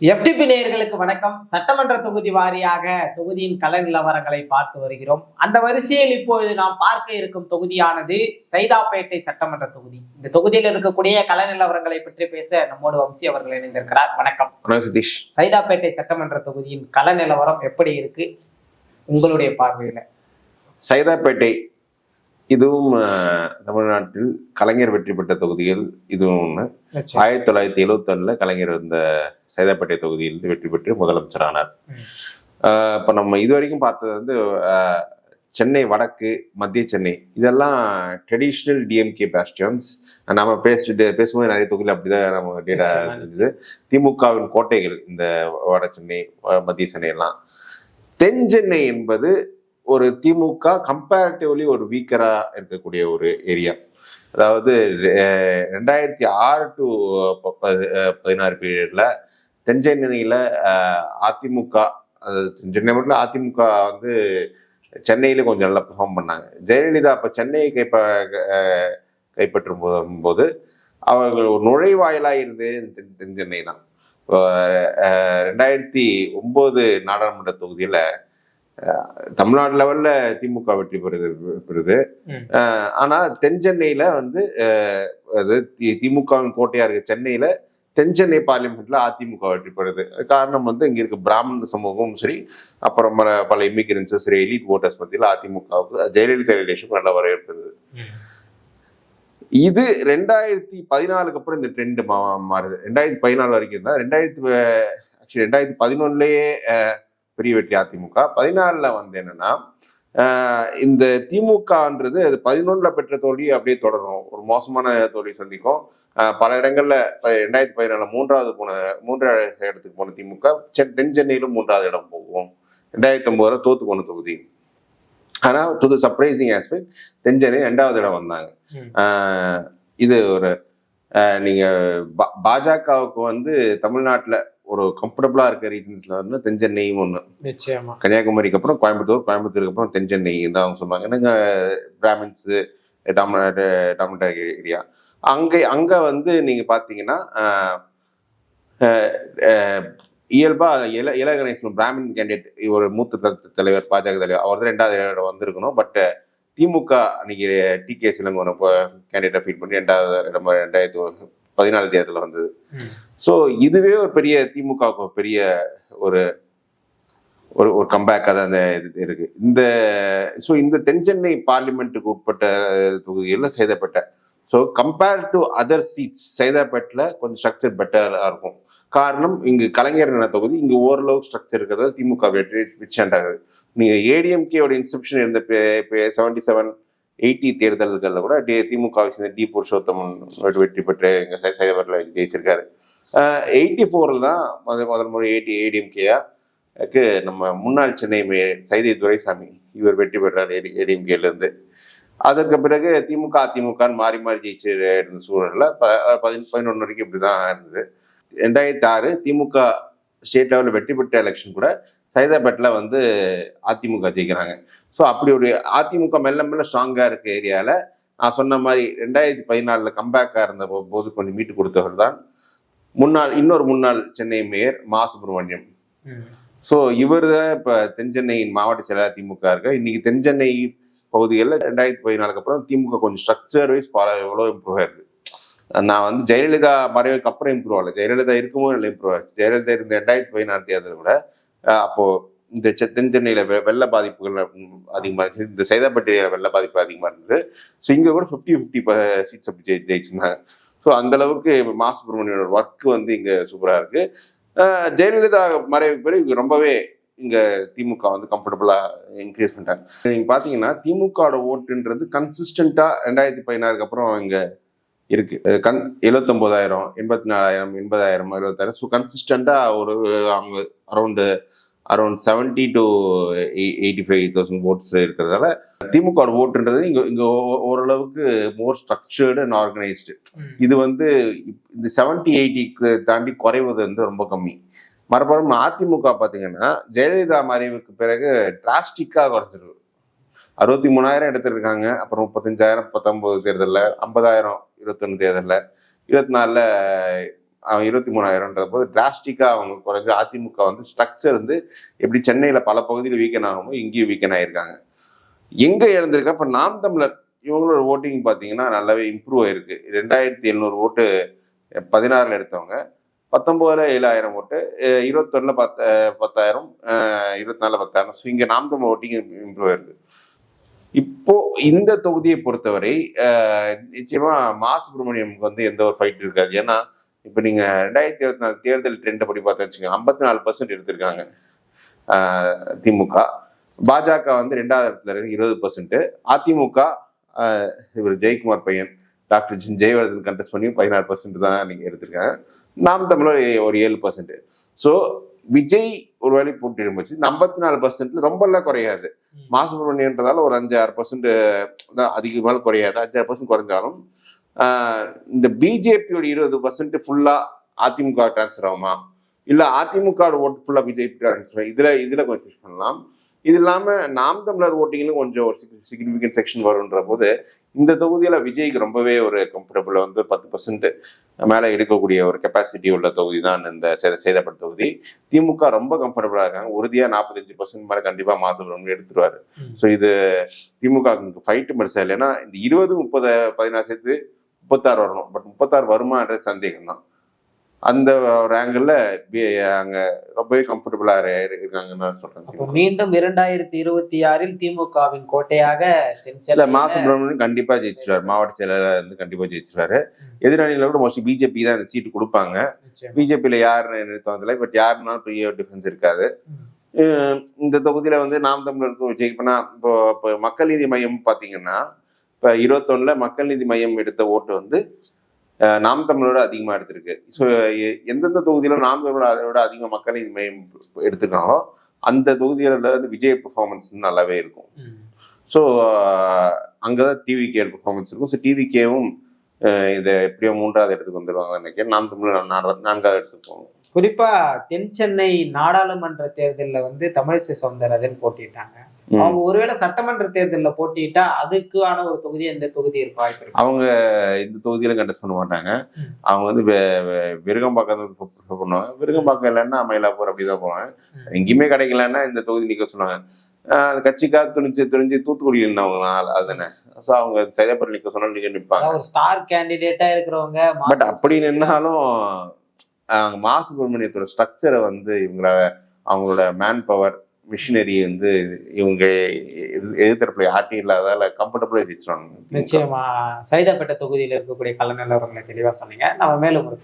FTP நேயர்களுக்கு வணக்கம். சட்டமன்ற தொகுதி வாரியாக தொகுதியின் கள நிலவரங்களை பார்த்து வருகிறோம். அந்த வரிசையில் இப்பொழுது நாம் பார்க்க இருக்கும் தொகுதியானது சைதாப்பேட்டை சட்டமன்ற தொகுதி. இந்த தொகுதியில் இருக்கக்கூடிய கள நிலவரங்களை பற்றி பேச நம்மோடு வம்சி அவர்கள் இணைந்திருக்கிறார். வணக்கம். வணக்கம் சதீஷ். சைதாப்பேட்டை சட்டமன்ற தொகுதியின் கள நிலவரம் எப்படி இருக்கு? உங்களுடைய பார்வையில. சைதாப்பேட்டை இதுவும் தமிழ்நாட்டில் கலைஞர் வெற்றி பெற்ற தொகுதிகள் இதுவும் ஒன்று ஆயிரத்தி தொள்ளாயிரத்தி எழுவத்தி கலைஞர் இந்த சைதாப்பேட்டை தொகுதியில் வெற்றி பெற்று முதலமைச்சரானார். இப்ப நம்ம இது வரைக்கும் பார்த்தது வந்து சென்னை வடக்கு மத்திய சென்னை. இதெல்லாம் ட்ரெடிஷ்னல் டிஎம்கே பேஸ்டியன்ஸ் நம்ம பேசிட்டு பேசும்போது நிறைய தொகுதியில் அப்படிதான் நம்ம டேட்டா இருந்தது. திமுகவின் கோட்டைகள் இந்த வட சென்னை மத்திய சென்னை எல்லாம் தென் சென்னை என்பது ஒரு திமுக கம்பேரிட்டிவ்லி ஒரு வீக்கரா இருக்கக்கூடிய ஒரு ஏரியா அதாவது ரெண்டாயிரத்தி ஆறு டு பதினாறு பீரியட்ல தென்சென்னையில அதிமுக சென்னை மட்டும் அதிமுக வந்து சென்னையில கொஞ்சம் நல்லா பெர்ஃபார்ம் பண்ணாங்க. ஜெயலலிதா அப்ப சென்னையை கைப்ப கைப்பற்றும் போது அவர்கள் ஒரு நுழைவாயிலாக இருந்தது தென் தான் ரெண்டாயிரத்தி ஒன்பது நாடாளுமன்ற தொகுதியில் தமிழ்நாடு லெவல்ல திமுக வெற்றி பெறுது பெறுது. ஆனா தென் சென்னையில வந்து அது திமுகவின் கோட்டையா இருக்கு சென்னையில தென் சென்னை பார்லிமெண்ட்ல அதிமுக வெற்றி பெறுது. காரணம் வந்து இங்க இருக்க பிராமண சமூகமும் சரி அப்புறம் பல பல இமிகிரன்ஸும் சரி எலிட் ஓட்டர்ஸ் மத்தியில் அதிமுகவுக்கு ஜெயலலிதா ரிலேஷன் நல்ல வரவேற்பு இருந்தது. இது ரெண்டாயிரத்தி பதினாலுக்கு அப்புறம் இந்த ட்ரெண்ட் மாறுது. ரெண்டாயிரத்தி பதினாலு வரைக்கும் இருந்தா ரெண்டாயிரத்தி ஆக்சுவலி ரெண்டாயிரத்தி பதினொன்னுலயே பெரிய வெற்றி அதிமுக. பதினாலுல வந்து என்னன்னா இந்த திமுகன்றது அது பதினொன்னுல பெற்ற தோல்வி அப்படியே தொடரும். ஒரு மோசமான தோல்வி சந்திக்கும். பல இடங்கள்ல ரெண்டாயிரத்தி பதினாலுல மூன்றாவது போன மூன்றாவது இடத்துக்கு போன திமுக தென் சென்னையிலும் மூன்றாவது இடம் போகும். ரெண்டாயிரத்தி ஒன்பதுல தோத்து போன தொகுதி. ஆனா டு த சர்ப்ரைசிங் ஆஸ்பெக்ட் தென் சென்னை ரெண்டாவது இடம் வந்தாங்க. இது ஒரு ஆஹ் நீங்க பா- பாஜகவுக்கு வந்து தமிழ்நாட்டுல ஒரு கம்ஃபர்டபுளா இருக்க ரீஜன்ஸ்ல வந்து தென் சென்னையும் ஒண்ணு. நிச்சயமா. கன்னியாகுமரிக்கு அப்புறம் கோயம்புத்தூர் கோயம்புத்தூருக்கு அப்புறம் தென் சென்னை தான் அவங்க சொல்லுவாங்க என்னங்க பிராமின்ஸ் டாமினட் ஏரியா அங்க அங்க வந்து நீங்க பாத்தீங்கன்னா ஆஹ் ஆஹ் ஆஹ் இயல்பா இல இல கணேசன் பிராமின் கேண்டிடேட் ஒரு மூத்த தலைவர் பாஜக தலைவர் அவர் தான் ரெண்டாவது வந்திருக்கணும். பட் திமுக அன்னைக்கு டி கே சிலங்கோனை கேண்டிடேட்டை ஃபீல் பண்ணி ரெண்டாவது இடம் ரெண்டாயிரத்தி பதினாலு தேர்தலில் வந்தது. ஸோ இதுவே ஒரு பெரிய திமுகவுக்கு ஒரு பெரிய ஒரு ஒரு ஒரு கம்பேக்காக தான் அந்த இது இருக்கு. இந்த ஸோ இந்த தென் சென்னை பார்லிமெண்ட்டுக்கு உட்பட்ட தொகுதிகளில் சேதப்பட்ட. So compare to other seats சேதாப்பேட்டில் கொஞ்சம் ஸ்ட்ரக்சர் பெட்டராக இருக்கும். காரணம் இங்கு கலைஞர் என தொகுதி இங்கு ஓரளவு ஸ்ட்ரக்சர் இருக்கிறது திமுக வெற்றி விச்சாண்டாகுது நீங்க ஏடிஎம்கேயோட இன்செப்ஷன் இருந்த செவன்டி செவன் எயிட்டி தேர்தல்களில் கூட டி திமுக சேர்ந்த டி புருஷோத்தமன் வெற்றி- வெற்றி பெற்று எங்க சேதாப்பேட்டில் ஜெயிச்சிருக்காரு. எயிட்டி ஃபோரில் தான் முதல் முதல் முறை ஏடி ஏடிஎம்கேயா க்கு நம்ம முன்னாள் சென்னை மே சைதை துரைசாமி இவர் வெற்றி பெற்றார் ஏடி ஏடிஎம்கேலேருந்து அதற்கு பிறகு திமுக அதிமுகன்னு மாறி மாறி ஜெயிச்சு இருந்த சூழலில் ப- பதி பதினொன்று வரைக்கும் இப்படிதான் இருந்தது. ரெண்டாயிரத்தி ஆறு திமுக ஸ்டேட் லெவலில் வெற்றி பெற்ற எலெக்ஷன் கூட சைதாப்பேட்டில் வந்து அதிமுக ஜெயிக்கிறாங்க. ஸோ அப்படி ஒரு அதிமுக மெல்ல மெல்ல ஸ்ட்ராங்காக இருக்க ஏரியாவில் நான் சொன்ன மாதிரி ரெண்டாயிரத்தி பதினாலில் கம்பேக்காக இருந்த போது கொஞ்சம் மீட்டு கொடுத்தவர் தான். முன்னாள் இன்னொரு முன்னாள் சென்னை மேயர் மா சுப்பிரமணியம். ஸோ இவர் தான் இப்போ தென்சென்னையின் மாவட்ட செயலாளர் திமுக இருக்க இன்னைக்கு தென்சென்னை பகுதிகளில் ரெண்டாயிரத்தி பதினாலுக்கு அப்புறம் திமுக கொஞ்சம் ஸ்ட்ரக்சர் வைஸ் பல எவ்வளோ இம்ப்ரூவ் ஆயிருக்கு நான் வந்து ஜெயலலிதா மறைவுக்கு அப்புறம் இம்ப்ரூவ் ஆகல. ஜெயலலிதா இருக்கும்போது நல்லா இம்ப்ரூவ் ஆச்சு ஜெயலலிதா இருந்த ரெண்டாயிரத்தி பதினாறு தேர்தல் கூட அப்போது அப்போ இந்த செ- தென்சென்னையில வெ- வெள்ள பாதிப்புகள் அதிகமாக இருந்துச்சு. இந்த சைதாப்பேட்டையில வெள்ள பாதிப்பு அதிகமாக இருந்தது. ஸோ இங்கே கூட ஃபிஃப்டி ஃபிஃப்டி சீட்ஸ் அப்படி ஜெயி ஜெயிச்சிருந்தாங்க. ஸோ அந்த அளவுக்கு மா சுப்பிரமணியோட ஒர்க் வந்து இங்கே சூப்பராக இருக்கு. ஜெயலலிதா மறைவுக்கு பிறகு இங்க ரொம்பவே இங்க திமுக வந்து கம்ஃபர்டபுளா இன்க்ரீஸ் பண்ணிட்டாங்க. நீங்க பாத்தீங்கன்னா திமுகவோட ஓட்டுன்றது கன்சிஸ்டண்டா ரெண்டாயிரத்தி பதினாறுக்கு அப்புறம் இங்க இருக்கு. அஹ் கண் எழுபத்தொன்பதாயிரம் எண்பத்தி நாலாயிரம் எண்பதாயிரம் இருபத்தாயிரம் ஸோ கன்சிஸ்டண்டா ஒரு அவங்க around around seventy two eighty five thousand votes இருக்கிறதால திமுக ஓட்டுன்றது இங்க இங்க ஓரளவுக்கு மோர் ஸ்ட்ரக்சர்டு அண்ட் ஆர்கனைஸ்டு. இது வந்து இந்த செவன்டி எயிட்டிக்கு தாண்டி குறைவது வந்து ரொம்ப கம்மி. மறுபுறம் அதிமுக பார்த்தீங்கன்னா ஜெயலலிதா மறைவுக்கு பிறகு டிராஸ்டிக்காக குறைஞ்சிருக்கு. அறுபத்தி மூணாயிரம் எடுத்திருக்காங்க அப்புறம் முப்பத்தஞ்சாயிரம் பத்தொன்பது தேர்தலில் ஐம்பதாயிரம் இருபத்தொன்னு தேர்தலில் இருபத்தி நாலில் அவன் இருபத்தி மூணாயிரம்ன்ற போது டிராஸ்டிக்காக அவங்க குறைஞ்சி அதிமுக வந்து ஸ்ட்ரக்சர் வந்து எப்படி சென்னையில் பல பகுதியில் வீக்கன் ஆகுமோ இங்கேயும் வீக்கன் ஆகியிருக்காங்க எங்கே இழந்திருக்கா இப்போ நாம் தமிழர் இவங்களோட ஓட்டிங் பார்த்தீங்கன்னா நல்லாவே இம்ப்ரூவ் ஆயிருக்கு. ரெண்டாயிரத்தி எழுநூறு ஓட்டு பதினாறில் எடுத்தவங்க பத்தொம்போதில் ஏழாயிரம் ஓட்டு இருபத்தொன்னில் பத்த பத்தாயிரம் இருபத்தி நாலில் பத்தாயிரம். ஸோ இங்கே நாம் தமிழ் ஓட்டிங் இம்ப்ரூவ் ஆயிருக்கு. இப்போ இந்த தொகுதியை பொறுத்தவரை நிச்சயமா மா சுப்பிரமணியமுக்கு வந்து எந்த ஒரு ஃபைட் இருக்காது. ஏன்னா இப்போ நீங்க ரெண்டாயிரத்தி இருபத்தி நாலு தேர்தல் ட்ரெண்டை படி பார்த்தா வச்சுக்கோங்க ஐம்பத்தி நாலு பர்சன்ட் எடுத்திருக்காங்க திமுக. பாஜக வந்து ரெண்டாவது இடத்துல இருக்கு இருபது பர்சன்ட் அதிமுக இவர் ஜெயக்குமார் பையன் டாக்டர் ஜி ஜெயவர்தன் கண்டெஸ்ட் பண்ணி பதினாறு பர்சன்ட் தான் நீங்க எடுத்திருக்காங்க. நாம் தமிழர் ஒரு ஏழு பர்சன்ட் ஸோ விஜய் ஒரு வேலை போட்டி இருந்துச்சு இந்த ஐம்பத்தி நாலு பர்சன்ட்ல ரொம்பலாம் குறையாது. மாசுபிரமணியன்றதால ஒரு அஞ்சு ஆறு பர்சன்ட் தான் அதிகமாக குறையாது. அஞ்சாறு பர்சன்ட் குறைஞ்சாலும் இந்த பிஜேபியோட இருபது பர்சன்ட் ஃபுல்லா அதிமுக டிரான்ஸ்ஃபர் ஆகுமா? இல்ல அதிமுக ஓட்டு ஃபுல்லா பிஜேபி டிரான்ஸ்ஃபர் இதுல இதுல கொஞ்சம் சூஸ் பண்ணலாம். இது இல்லாம நாம் தமிழர் ஓட்டிங்லும் கொஞ்சம் ஒரு சிக்னிஃபிகன்ட் செக்ஷன் வரும்ன்ற போது இந்த தொகுதியில விஜய்க்கு ரொம்பவே ஒரு கம்ஃபர்டபுள் வந்து பத்து பர்சன்ட் மேல இருக்கக்கூடிய ஒரு கெப்பாசிட்டி உள்ள தொகுதி தான் இந்த சேத சேதப்பட்ட தொகுதி. திமுக ரொம்ப கம்ஃபர்டபுளா இருக்காங்க. உறுதியா நாற்பத்தஞ்சு பர்சன்ட் மேல கண்டிப்பா மாசுபிரமணியம் எடுத்துருவாரு. ம். ஸோ இது திமுக ஃபைட்டு பெருசா இல்லை ஏன்னா இந்த இருபது முப்பது பதினாறு சேர்த்து முப்பத்தாறு வரணும். பட் முப்பத்தாறு வருமான்றது சந்தேகம் தான் அந்த ஒரு ஆங்கிள் அங்க ரொம்பவே கம்ஃபர்டபுளா இருக்காங்கன்னு சொல்றேன். அப்போ மீண்டும் இரண்டாயிரத்தி இருபத்தி ஆறில் திமுகவின் கோட்டையாக இல்ல தென்சென்னை மா சுப்பிரமணியன் கண்டிப்பா ஜெயிச்சிருவாரு. மாவட்ட செயலாளர் வந்து கண்டிப்பா ஜெயிச்சிருவாரு. எதிராளியில கூட மோஸ்ட்லி பிஜேபி தான் இந்த சீட்டு கொடுப்பாங்க. பிஜேபியில யாருன்னு நிறுத்தவதில்லை பட் யாருனாலும் பெரிய டிஃபரன்ஸ் இருக்காது. இந்த தொகுதியில வந்து நாம் தமிழருக்கும் விஜய் இப்ப இப்போ இப்போ மக்கள் நீதி மையம் பாத்தீங்கன்னா இப்ப இருபத்தொன்னுல மக்கள் நீதி மையம் எடுத்த ஓட்டு வந்து நாம் தமிழரோட அதிகமா எடுத்திருக்கு. ஸோ எந்தெந்த தொகுதியில நாம் தமிழரோட விட அதிகமாக மக்கள் எடுத்திருக்காங்களோ அந்த தொகுதியில வந்து விஜய் பெர்ஃபார்மன்ஸ் நல்லாவே இருக்கும். ஸோ அங்கதான் டிவிகே பெர்ஃபார்மன்ஸ் இருக்கும். ஸோ டிவிகேவும் இதை எப்படியோ மூன்றாவது இடத்துக்கு வந்துருவாங்க நினைக்கிறேன். நாம் தமிழ் நான்கா- நான்காவது இடத்துக்கு போவோம் குறிப்பா தென் சென்னை நாடாளுமன்ற தேர்தல்ல வந்து தமிழிசை சவுந்தரராஜன் போட்டிட்டாங்க அவங்க ஒருவேளை சட்டமன்ற தேர்தல்ல போட்டிட்டா அதுக்கான ஒரு தொகுதி எந்த தொகுதி இருக்க வாய்ப்பு இருக்கு. அவங்க இந்த தொகுதியில கண்டெஸ்ட் பண்ண மாட்டாங்க. அவங்க வந்து விருகம்பாக்கம் பண்ணுவாங்க. விருகம்பாக்கம் இல்லைன்னா மயிலாப்பூர் அப்படிதான் போவாங்க. எங்கேயுமே கிடைக்கலன்னா இந்த தொகுதி நிக்க சொல்லுவாங்க. அந்த கட்சிக்காக துணிஞ்சு துணிஞ்சு தூத்துக்குடி ஆள் அதுதானே ஸோ அவங்க சைதாப்பூர் நிக்க சொன்னா நிக்க நிற்பாங்க ஒரு ஸ்டார் கேண்டிடேட்டா இருக்கிறவங்க பட் அப்படி நின்னாலும் அவங்க மா சுப்பிரமணியத்தோட ஸ்ட்ரக்சரை வந்து இவங்களோட அவங்களோட மேன் பவர் மிஷினரி வந்து இவங்க எதிர்- எதிர்த்தரப்புல யார்ட்டையும் இல்லாதால கம்ஃபர்டபுளாக ஜெயிச்சிருவாங்க நிச்சயமா. சைதாப்பேட்டை தொகுதியில் இருக்கக்கூடிய கல நிலவரங்களை தெளிவாக சொன்னீங்க. நம்ம மேலும் ஒரு